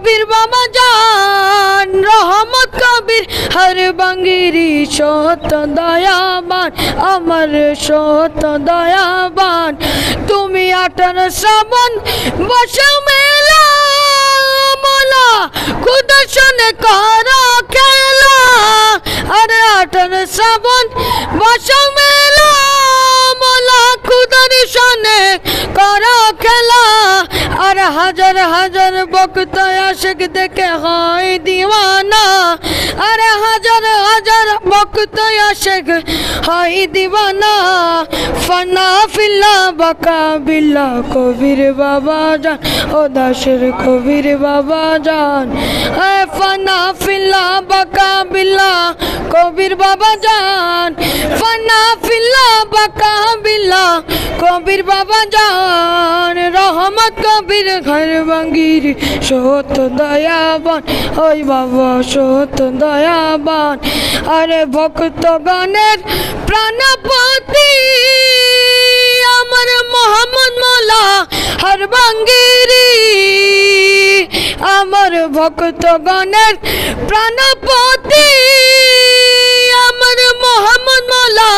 কবির বাবা জান, রহমত কবির, হর বাঙ্গিরি সত দয়াবান, আমার সত দয়াবান। তুমি আটার শ্রাবণ, বসে মেলা, কুদর্শনে কর খেলা। আরে আটার শ্রাবণ, বসে মেলা, মোলা, কুদর্শনে হাজার হাজার বক্ত আশেক দেখে হয় দিওয়ানা। আরে হাজার হাজার বক্ত আশেক হয় দিওয়ানা। ফানা ফিল্লা, বাকা বিল্লা, কবির বাবা জান ও দাসের কবির বাবা জান। ফানা ফিল্লা, বাকা বিল্লা, কবির বাবা জান। ফানা ফিল্লা, বাকা বিল্লা, কবির বাবা জান। রহমত কবির ঘর বাঙ্গির সত দয়াবান, ওই বাবা সত দয়াবান। আরে ভক্ত গণের প্রাণপতি, আমার মোহাম্মদ মোলা হর বাঙ্গিরি আমার ভক্ত গণের প্রাণপতি, আমার মোহাম্মদ মোলা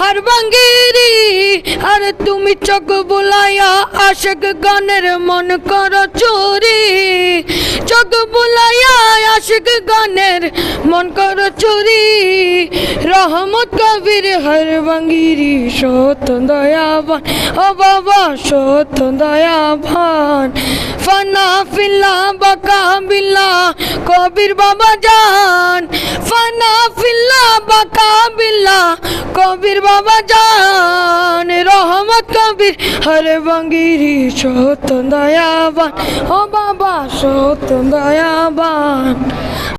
হর বাঙ্গিরি আরে তুমি চোখ বুলাইয়া আশেক গণের মন করো চুরি। চোখ বুলাইয়া আশেক গণের মন করো চুরি। রহমত কবির হর বাঙ্গিরি সত দয়াবান। ও বাবা সত দয়াবান। ফানা ফিল্লা, বাকা বিল্লা, কবির বাবা জান। ফানা ফিল্লা, বাকা বিল্লা কবির বাবা জান রহমত কবির। হরে বঙ্গিরি সত দয়াবান। ও বাবা সত দয়াবান।